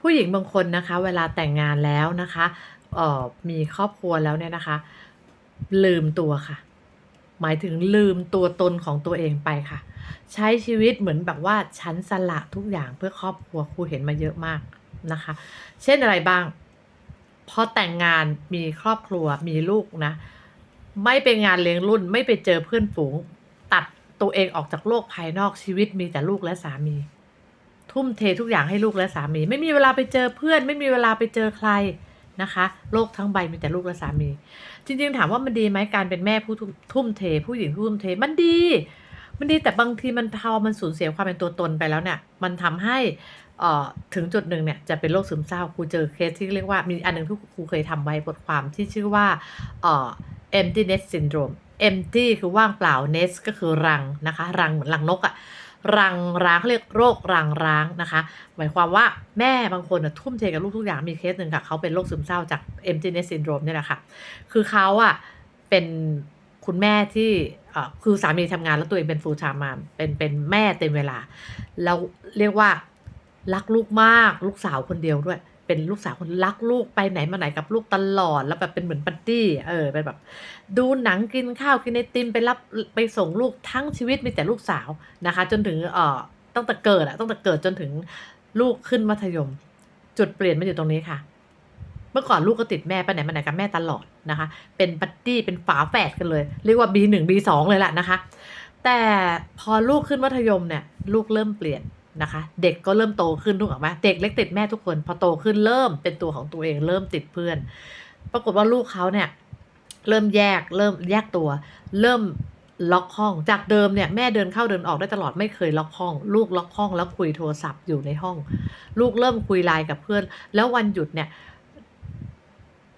ผู้หญิงบางคนนะคะ เวลาแต่งงานแล้วนะคะออมีครอบครัวแล้วเนี่ยนะคะ ลืมตัวค่ะ หมายถึงลืมตัวตนของตัวเองไปค่ะ ใช้ชีวิตเหมือนแบบว่าฉันสละทุกอย่างเพื่อครอบครัวครูเห็นมาเยอะมากนะคะ เช่นอะไรบ้างพอแต่งงานมีครอบครัวมีลูกนะ ไม่ไปงานเลี้ยงรุ่น ไม่ไปเจอเพื่อนฝูง ตัดตัวเองออกจากโลกภายนอกชีวิตมีแต่ลูกและสามี ทุ่มเททุกอย่างให้ลูกและสามี ไม่มีเวลาไปเจอเพื่อน ไม่มีเวลาไปเจอใครนะคะ โลกทั้งใบมีแต่ลูกและสามี จริง ๆ ถามว่ามันดีไหมการเป็นแม่ผู้ทุ่มเท ผู้หญิงผู้ทุ่มเทมันดี มันดีแต่บางทีมันพอมันสูญเสียความเป็นตัวตนไปแล้วเนี่ย มันทำให้ถึงจุดหนึ่งเนี่ยจะเป็นโรคซึมเศร้าครูเจอเคสที่เรียกว่ามีอันหนึ่งที่ครูเคยทำไว้บทความที่ชื่อว่า emptiness syndrome empty คือว่างเปล่า nest ก็คือรังนะคะ รังเหมือนรังนกอะ รังร้างเขาเรียกโรครังร้างนะคะ หมายความว่าแม่บางคนทุ่มเทกับลูกทุกอย่างมีเคสหนึ่งค่ะเขาเป็นโรคซึมเศร้าจาก emptiness syndrome เนี่ยแหละค่ะ คือเขาอะเป็นคุณแม่ที่คือสามีทำงานแล้วตัวเองเป็น full time mom เป็นเป็นแม่เต็มเวลา แล้วเรียกว่า รักลูกมาก ลูกสาวคนเดียวด้วย เป็นลูกสาวคนรักลูกไปไหนมาไหนกับลูกตลอด แล้วแบบเป็นเหมือนปัตตี้เออเป็นแบบ ดูหนังกินข้าวกินไอติมไปรับไปส่งลูกทั้งชีวิตมีแต่ลูกสาวนะคะ จนถึงเอ่อตั้งแต่เกิดอะตั้งแต่เกิดจนถึงลูกขึ้นมัธยม จุดเปลี่ยนมันอยู่ตรงนี้ค่ะ เมื่อก่อนลูกก็ติดแม่ไปไหนมาไหนกับแม่ตลอดนะคะ เป็นบัดดี้เป็นฝาแฝดกันเลย เรียกว่า B1 B2 เลยแหละนะคะ แต่พอลูกขึ้นมัธยมเนี่ย ลูกเริ่มเปลี่ยน นะคะ เด็กก็เริ่มโตขึ้นถูกไหมเด็กเล็กติดแม่ทุกคน พอโตขึ้นเริ่มเป็นตัวของตัวเอง เริ่มติดเพื่อน ปรากฏว่าลูกเขาเนี่ย เริ่มแยกเริ่มแยกตัว เริ่มล็อกห้อง จากเดิมเนี่ยแม่เดินเข้าเดินออกได้ตลอดไม่เคยล็อกห้อง ลูกล็อกห้องแล้วคุยโทรศัพท์อยู่ในห้อง ลูกเริ่มคุยไลน์กับเพื่อน แล้ววันหยุดเนี่ย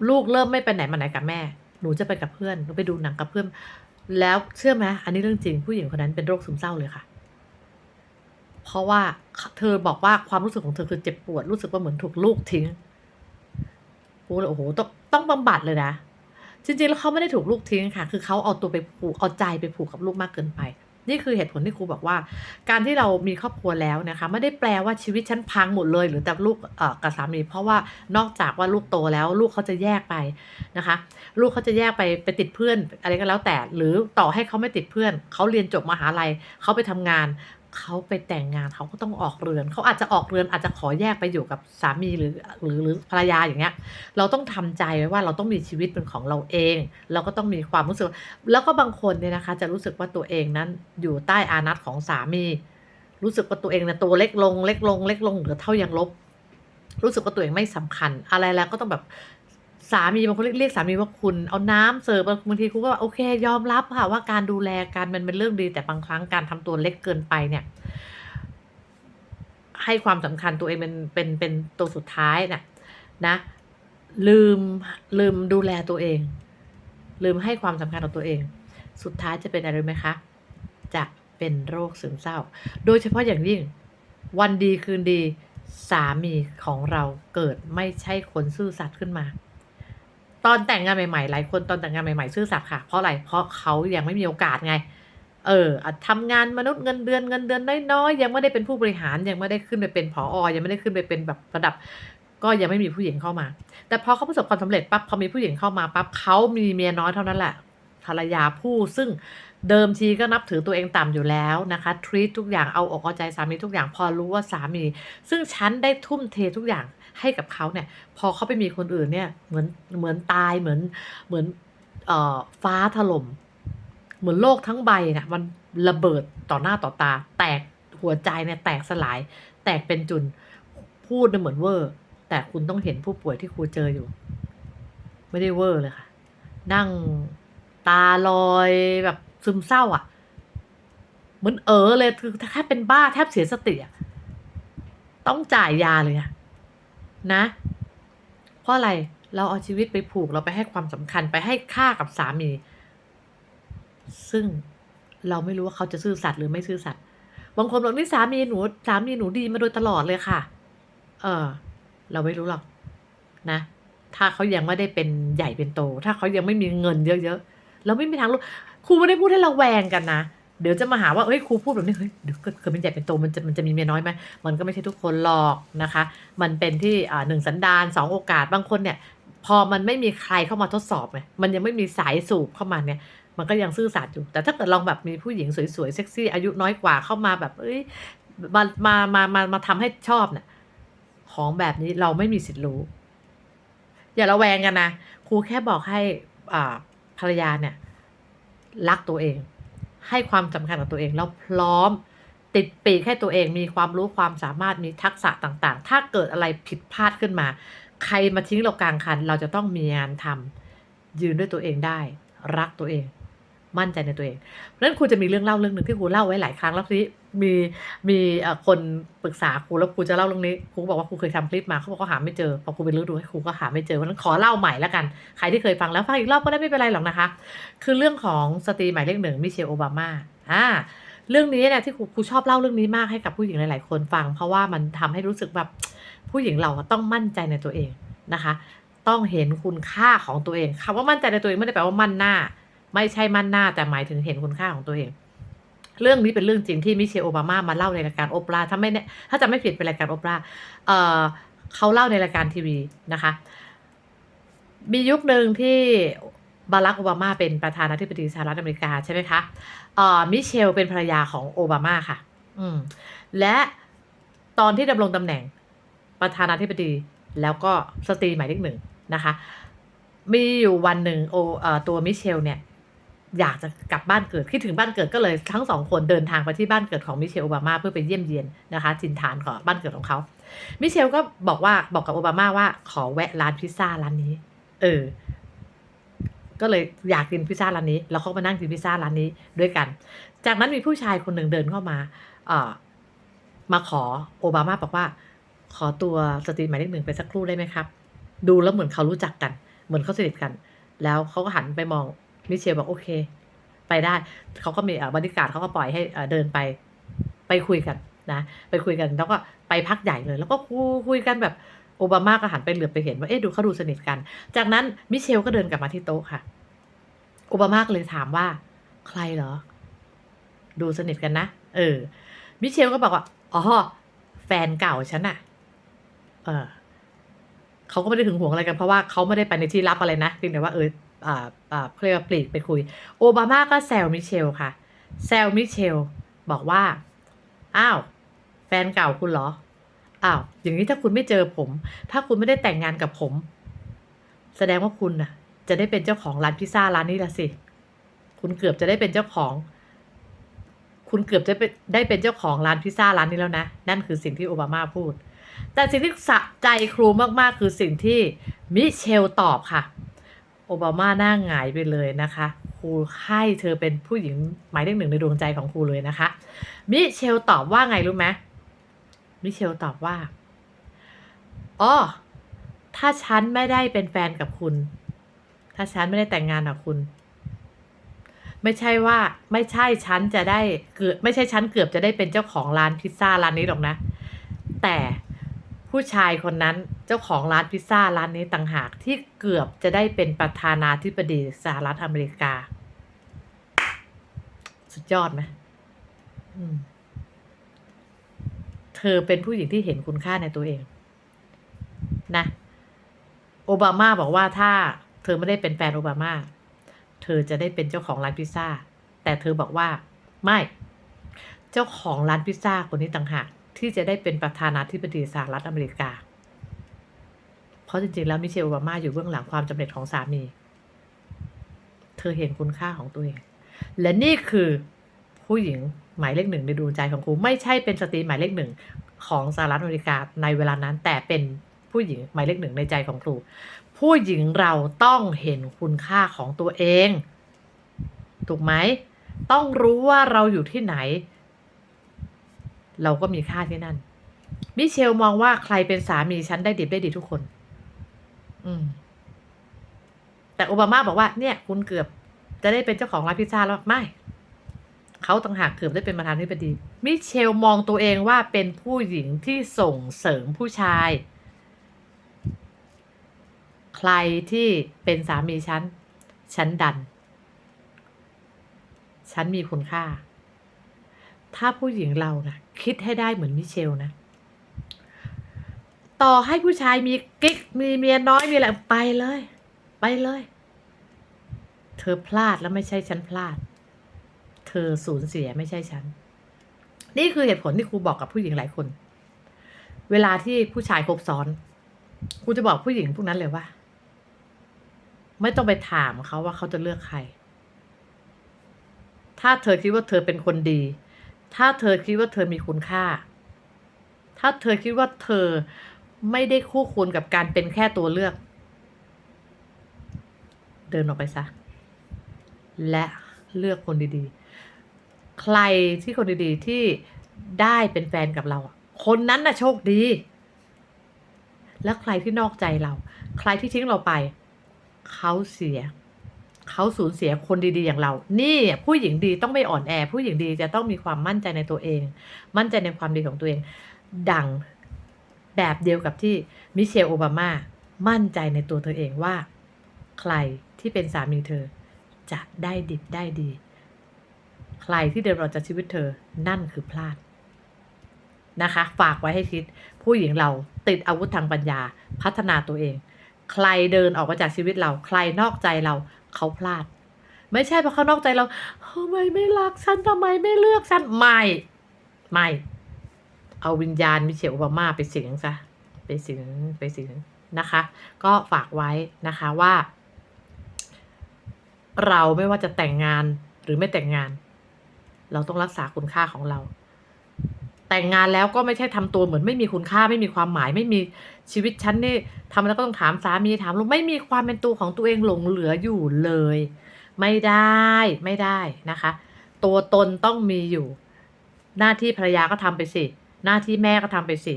ลูกเริ่มไม่ไปไหนมาไหนกับแม่ หนูจะไปกับเพื่อนหนูไปดูหนังกับเพื่อน แล้วเชื่อไหมอันนี้เรื่องจริงผู้หญิงคนนั้นเป็นโรคซึมเศร้าเลยค่ะ เพราะว่าเธอบอกว่าความรู้สึกของเธอคือเจ็บปวดรู้สึกว่าเหมือนถูกลูกทิ้งกูเลยโอ้โหต้องต้องบำบัดเลยนะจริงๆแล้วเขาไม่ได้ถูกลูกทิ้งค่ะ คือเขาเอาตัวไปผูกเอาใจไปผูกกับลูกมากเกินไป นี่คือเหตุผลที่ครูบอกว่า การที่เรามีครอบครัวแล้วนะคะ ไม่ได้แปลว่าชีวิตฉันพังหมดเลย หรือแต่ลูกกับสามีเพราะว่านอกจากว่าลูกโตแล้ว ลูกเขาจะแยกไปนะคะ ลูกเขาจะแยกไปไปติดเพื่อนอะไรก็แล้วแต่ หรือต่อให้เขาไม่ติดเพื่อนเขาเรียนจบมหาลัยเขาไปทำงาน เขาไปแต่งงานเขาก็ต้องออกเรือน เขาอาจจะออกเรือนอาจจะขอแยกไปอยู่กับสามีหรือหรือหรือภรรยาอย่างเงี้ย เราต้องทำใจไว้ว่าเราต้องมีชีวิตเป็นของเราเอง เราก็ต้องมีความรู้สึก แล้วก็บางคนเนี่ยนะคะ จะรู้สึกว่าตัวเองนั้นอยู่ใต้อานัตของสามี รู้สึกว่าตัวเองเนี่ยตัวเล็กลงเล็กลงเล็กลงเหลือเท่ายังลบ รู้สึกว่าตัวเองไม่สำคัญ อะไรแล้วก็ต้องแบบ สามีบางคนเรียกสามีว่าคุณเอาน้ำเสิร์ฟบางทีครูก็โอเค ยอมรับค่ะว่าการดูแลกันมันเป็นเรื่องดี แต่บางครั้งการทำตัวเล็กเกินไปเนี่ย ให้ความสำคัญตัวเองเป็นเป็นเป็นตัวสุดท้ายน่ะนะ ลืมลืมดูแลตัวเอง ลืมให้ความสำคัญกับตัวเอง สุดท้ายจะเป็นอะไรไหมคะ จะเป็นโรคซึมเศร้า โดยเฉพาะอย่างยิ่ง วันดีคืนดีสามีของเราเกิดไม่ใช่คนซื่อสัตย์ขึ้นมา ตอนแต่งงานใหม่ๆหลายคนตอนแต่งงานใหม่ๆซื่อสัตย์ค่ะ เพราะอะไรเพราะเขายังไม่มีโอกาสไง เออทำงานมนุษย์เงินเดือนเงินเดือนน้อยๆยังไม่ได้เป็นผู้บริหารยังไม่ได้ขึ้นไปเป็นผอยังไม่ได้ขึ้นไปเป็นแบบระดับ ก็ยังไม่มีผู้หญิงเข้ามา แต่พอเขาประสบความสำเร็จปั๊บพอมีผู้หญิงเข้ามาปั๊บเขามีเมียน้อยเท่านั้นแหละภรรยาผู้ซึ่งเดิมทีก็นับถือตัวเองต่ำอยู่แล้วนะคะทรีตทุกอย่างเอาอกเอาใจสามีทุกอย่างพอรู้ว่าสามี ซึ่งฉันได้ทุ่มเททุกอย่าง ให้กับเขาเนี่ย พอเขาไปมีคนอื่นเนี่ย เหมือนเหมือนตายเหมือนเหมือนเอ่อฟ้าถล่มเหมือนโลกทั้งใบเนี่ยมันระเบิดต่อหน้าต่อตา แตกหัวใจเนี่ยแตกสลาย แตกเป็นจุนพูดเนี่ยเหมือนเวอร์ แต่คุณต้องเห็นผู้ป่วยที่ครูเจออยู่ ไม่ได้เวอร์เลยค่ะ นั่งตาลอยแบบซึมเศร้าอะเหมือนเออเลยคือแทบเป็นบ้าแทบเสียสติอะต้องจ่ายยาเลยอะ นะ เพราะอะไรเราเอาชีวิตไปผูกเราไปให้ความสำคัญไปให้ค่ากับสามี ซึ่งเราไม่รู้ว่าเขาจะซื่อสัตย์หรือไม่ซื่อสัตย์บางคนบอกนี่สามีหนูสามีหนูดีมาโดยตลอดเลยค่ะ เออ เราไม่รู้หรอกนะ ถ้าเขายังไม่ได้เป็นใหญ่เป็นโต ถ้าเขายังไม่มีเงินเยอะๆเราไม่มีทางรู้ครูไม่ได้พูดให้เราแวงกันนะ เดี๋ยวจะมาหาว่าเอ้ยครูพูดแบบนี้เฮ้ยเดี๋ยวเกิดเกิดเป็นใหญ่เป็นโตมันจะมันจะมีเมียน้อยไหมมันก็ไม่ใช่ทุกคนหรอกนะคะ มันเป็นที่หนึ่งสันดานสองโอกาสบางคนเนี่ย พอมันไม่มีใครเข้ามาทดสอบไงมันยังไม่มีสายสูบเข้ามาเนี่ยมันก็ยังซื่อสัตย์อยู่ แต่ถ้าเกิดลองแบบมีผู้หญิงสวยๆเซ็กซี่อายุน้อยกว่าเข้ามาแบบเอ้ยมามามามามาทำให้ชอบเนี่ยของแบบนี้เราไม่มีสิทธิ์รู้ อย่าระแวงกันนะครูแค่บอกให้อ่าภรรยาเนี่ย รักตัวเอง ให้ความสำคัญกับตัวเองแล้วพร้อม ติดปีกให้ตัวเองมีความรู้ความสามารถมีทักษะต่างๆ ถ้าเกิดอะไรผิดพลาดขึ้นมา ใครมาทิ้งเรากลางคัน เราจะต้องมีงานทำยืนด้วยตัวเองได้ รักตัวเอง มั่นใจในตัวเองเพราะฉะนั้นครูจะมีเรื่องเล่าเรื่องหนึ่งที่ครูเล่าไว้หลายครั้งแล้วที มีมีคนปรึกษาครูแล้วครูจะเล่าเรื่องนี้ครูบอกว่าครูเคยทำคลิปมาเขาบอกเขาหาไม่เจอพอครูไปรื้อดูให้ครูก็หาไม่เจอเพราะนั้นขอเล่าใหม่แล้วกัน ใครที่เคยฟังแล้วฟังอีกรอบก็ได้ไม่เป็นไรหรอกนะคะ คือเรื่องของสตรีหมายเลขหนึ่งมิเชลโอบามาอ่าเรื่องนี้เนี่ยที่ครูครูชอบเล่าเรื่องนี้มากให้กับผู้หญิงหลาย ๆ คนฟัง เพราะว่ามันทำให้รู้สึกแบบผู้หญิงเราต้องมั่นใจในตัวเองนะคะ ต้องเห็นคุณค่าของตัวเองคำว่ามั่นใจในตัวเองไม่ได้แปลว่ามั่นหน้า ไม่ใช่มั่นหน้าแต่หมายถึงเห็นคุณค่าของตัวเอง เรื่องนี้เป็นเรื่องจริงที่มิเชลโอบามามาเล่าในรายการโอปราถ้าไม่แน่ถ้าจะไม่ผิดเป็นรายการโอปราเอ่อเขาเล่าในรายการทีวีนะคะ มียุคหนึ่งที่บารักโอบามาเป็นประธานาธิบดีสหรัฐอเมริกาใช่ไหมคะเอ่อมิเชลเป็นภรรยาของโอบามาค่ะ อืมและตอนที่ดำรงตำแหน่งประธานาธิบดีแล้วก็สตรีหมายเลขหนึ่งนะคะ มีอยู่วันหนึ่งโอเอ่อตัวมิเชลเนี่ย อยากจะกลับบ้านเกิดคิดถึงบ้านเกิดก็เลยทั้งสองคนเดินทางไปที่บ้านเกิดของมิเชลโอบามาเพื่อไปเยี่ยมเยียนนะคะถิ่นฐานของบ้านเกิดของเขา มิเชลก็บอกว่าบอกกับโอบามาว่าขอแวะร้านพิซซ่าร้านนี้ เออ ก็เลยอยากกินพิซซ่าร้านนี้ แล้วเขามานั่งกินพิซซ่าร้านนี้ด้วยกัน จากนั้นมีผู้ชายคนหนึ่งเดินเข้ามา เอ่อ มาขอโอบามาบอกว่า ขอตัวสตรีหมายเลขหนึ่งไปสักครู่ได้ไหมครับ ดูแล้วเหมือนเขารู้จักกัน เหมือนเขาสนิทกัน แล้วเขาก็หันไปมอง มิเชลบอกโอเค ไปได้ เขาก็มีบริการเขาก็ปล่อยให้เดินไป ไปคุยกันนะ ไปคุยกัน แล้วก็ไปพักใหญ่เลย แล้วก็คุยคุยกันแบบโอบามาก็หันไปเหลือบไปเห็นว่า เอ๊ะดูเขาดูสนิทกัน จากนั้นมิเชลก็เดินกลับมาที่โต๊ะค่ะ โอบามาก็เลยถามว่า ใครเหรอ ดูสนิทกันนะ เออ มิเชลก็บอกว่า อ๋อ แฟนเก่าฉันอะเออเขาก็ไม่ได้ถึงห่วงอะไรกันเพราะว่าเขาไม่ได้ไปในที่ลับอะไรนะเพียงแต่ว่าเออ อ่าอ่าเขาเรียกว่าปลีกไปคุย โอบามาก็แซวมิเชลค่ะ แซวมิเชลบอกว่า อ้าว แฟนเก่าคุณเหรอ อ้าว อย่างนี้ถ้าคุณไม่เจอผม ถ้าคุณไม่ได้แต่งงานกับผม แสดงว่าคุณน่ะ จะได้เป็นเจ้าของร้านพิซซ่าร้านนี้ละสิ คุณเกือบจะได้เป็นเจ้าของ คุณเกือบจะเป็นได้เป็นเจ้าของร้านพิซซ่าร้านนี้แล้วนะ นั่นคือสิ่งที่โอบามาพูดแต่สิ่งที่สะใจครูมาก ๆ คือสิ่งที่มิเชลตอบค่ะ อบามาหน้าหงายไปเลยนะคะครูให้เธอเป็นผู้หญิงหมายเลขหนึ่งในดวงใจของครูเลยนะคะ มิเชลตอบว่าไงรู้ไหมมิเชลตอบว่าอ๋อถ้าฉันไม่ได้เป็นแฟนกับคุณ ถ้าฉันไม่ได้แต่งงานกับคุณ ไม่ใช่ว่าไม่ใช่ฉันจะได้เกือบไม่ใช่ฉันเกือบจะได้เป็นเจ้าของร้านพิซซ่าร้านนี้หรอกนะ แต่ ผู้ชายคนนั้นเจ้าของร้านพิซซ่าร้านนี้ต่างหากที่เกือบจะได้เป็นประธานาธิบดีสหรัฐอเมริกา สุดยอดไหมมเธอเป็นผู้หญิงที่เห็นคุณค่าในตัวเอง นะ โอบามาบอกว่าถ้าเธอไม่ได้เป็นแฟนโอบามา เธอจะได้เป็นเจ้าของร้านพิซซ่า แต่เธอบอกว่า ไม่ เจ้าของร้านพิซซ่าคนนี้ต่างหาก ที่จะได้เป็นประธานาธิบดีสหรัฐอเมริกา เพราะจริงๆ แล้วมิเชลโอบามาอยู่เบื้องหลังความสำเร็จของสามี เธอเห็นคุณค่าของตัวเอง และนี่คือผู้หญิงหมายเลขหนึ่งในดวงใจของครูไม่ใช่เป็นสตรีหมายเลขหนึ่งของสหรัฐอเมริกาในเวลานั้น แต่เป็นผู้หญิงหมายเลขหนึ่งในใจของครู ผู้หญิงเราต้องเห็นคุณค่าของตัวเอง ถูกไหม ต้องรู้ว่าเราอยู่ที่ไหน เราก็มีค่าที่นั่น มิเชลมองว่าใครเป็นสามีฉันได้ดีได้ดีทุกคน อืม แต่โอบามาบอกว่า เนี่ย คุณเกือบจะได้เป็นเจ้าของร้านพิซซ่าแล้วไม่เขาต่างหากเกือบได้เป็นประธานาธิบดี มิเชลมองตัวเองว่าเป็นผู้หญิงที่ส่งเสริมผู้ชาย ใครที่เป็นสามีฉัน ฉันดัน ฉันมีคุณค่า ถ้าผู้หญิงเรานะคิดให้ได้เหมือนมิเชลนะ ต่อให้ผู้ชายมีกิ๊กมีเมียน้อยมีอะไรไปเลย ไปเลย เธอพลาดแล้วไม่ใช่ฉันพลาด เธอสูญเสียไม่ใช่ฉัน นี่คือเหตุผลที่ครูบอกกับผู้หญิงหลายคน เวลาที่ผู้ชายคบซ้อนครูจะบอกผู้หญิงพวกนั้นเลยว่า ไม่ต้องไปถามเขาว่าเขาจะเลือกใครถ้าเธอคิดว่าเธอเป็นคนดี ถ้าเธอคิดว่าเธอมีคุณค่า ถ้าเธอคิดว่าเธอไม่ได้คู่ควรกับการเป็นแค่ตัวเลือก เดินออกไปซะ และเลือกคนดีๆ ใครที่คนดีๆที่ได้เป็นแฟนกับเรา คนนั้นน่ะโชคดี แล้วใครที่นอกใจเรา ใครที่ทิ้งเราไป เขาเสีย เขาสูญเสียคนดีๆอย่างเรา นี่ผู้หญิงดีต้องไม่อ่อนแอ ผู้หญิงดีจะต้องมีความมั่นใจในตัวเอง มั่นใจในความดีของตัวเอง ดังแบบเดียวกับที่มิเชลโอบามา มั่นใจในตัวเธอเองว่า ใครที่เป็นสามีเธอ จะได้ดิบได้ดี ใครที่เดินออกจากชีวิตเธอนั่นคือพลาดนะคะ ฝากไว้ให้คิด ผู้หญิงเราติดอาวุธทางปัญญาพัฒนาตัวเอง ใครเดินออกมาจากชีวิตเรา ใครนอกใจเรา เขาพลาด ไม่ใช่เพราะเขานอกใจเราทำไมไม่รักฉันทำไมไม่เลือกฉันไม่ไม่ เอาวิญญาณมิเชลโอบามาไปสิงซะไปสิงไปสิงนะคะ ก็ฝากไว้นะคะว่า เราไม่ว่าจะแต่งงานหรือไม่แต่งงาน เราต้องรักษาคุณค่าของเรา แต่งงานแล้วก็ไม่ใช่ทำตัวเหมือนไม่มีคุณค่าไม่มีความหมายไม่มีชีวิตฉันนี่ทำแล้วก็ต้องถามสามีถามลูกไม่มีความเป็นตัวของตัวเองหลงเหลืออยู่เลย ไม่ได้ไม่ได้นะคะ ตัวตนต้องมีอยู่ หน้าที่ภรรยาก็ทำไปสิ หน้าที่แม่ก็ทำไปสิ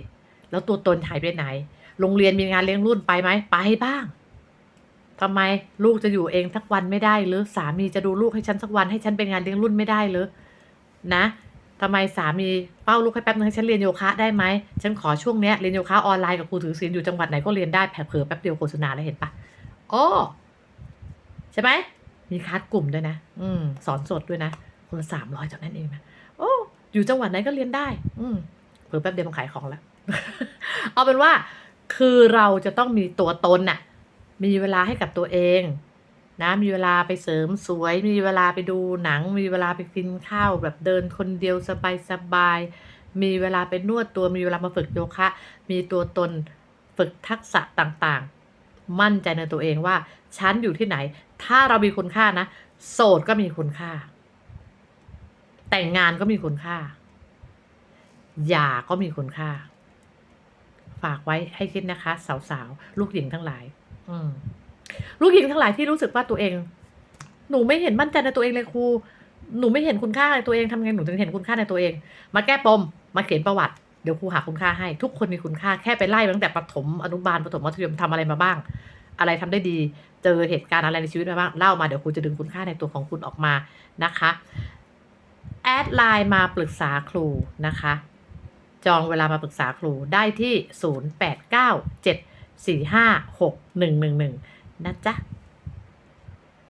แล้วตัวตนหายไปไหน โรงเรียนมีงานเลี้ยงรุ่นไปไหมไปบ้างทำไมลูกจะอยู่เองสักวันไม่ได้หรือสามีจะดูลูกให้ฉันสักวันให้ฉันเป็นงานเลี้ยงรุ่นไม่ได้หรือนะ ทำไมสามีเป้าลูกให้แป๊บนึงให้ฉันเรียนโยคะได้ไหมฉันขอช่วงเนี้ยเรียนโยคะออนไลน์กับครูถือศีลอยู่จังหวัดไหนก็เรียนได้แผลเผลอแป๊บเดียวโฆษณาแล้วเห็นปะอ๋อใช่ไหมมีคลาสกลุ่มด้วยนะ อืม สอนสดด้วยนะ คนละสามร้อยจากนั้นเองนะโอ้อยู่จังหวัดไหนก็เรียนได้ อืมเผลอแป๊บเดียวมันขายของแล้วเอาเป็นว่า คือเราจะต้องมีตัวตนน่ะ มีเวลาให้กับตัวเอง นะมีเวลาไปเสริมสวย มีเวลาไปดูหนัง มีเวลาไปกินข้าวแบบเดินคนเดียวสบายๆมีเวลาไปนวดตัว มีเวลามาฝึกโยคะ มีตัวตนฝึกทักษะต่างๆ มั่นใจในตัวเองว่าฉันอยู่ที่ไหน ถ้าเรามีคุณค่านะ โสดก็มีคุณค่า แต่งงานก็มีคุณค่าหย่าก็มีคุณค่า ฝากไว้ให้คิดนะคะ สาวๆ ลูกหญิงทั้งหลาย อืม ลูกหญิงทั้งหลายที่รู้สึกว่าตัวเอง หนูไม่เห็นมั่นใจในตัวเองเลยครูหนูไม่เห็นคุณค่าในตัวเองทำไงหนูถึงเห็นคุณค่าในตัวเอง มาแก้ปมมาเขียนประวัติเดี๋ยวครูหาคุณค่าให้ ทุกคนมีคุณค่าแค่ไปไล่ตั้งแต่ประถมอนุบาลประถมมัธยมทำอะไรมาบ้าง อะไรทำได้ดี เจอเหตุการณ์อะไรในชีวิตมาบ้างเล่ามาเดี๋ยวครูจะดึงคุณค่าในตัวของคุณออกมานะคะแอดไลน์มาปรึกษาครูนะคะ จองเวลามาปรึกษาครูได้ที่ 0897456111 นะจ๊ะ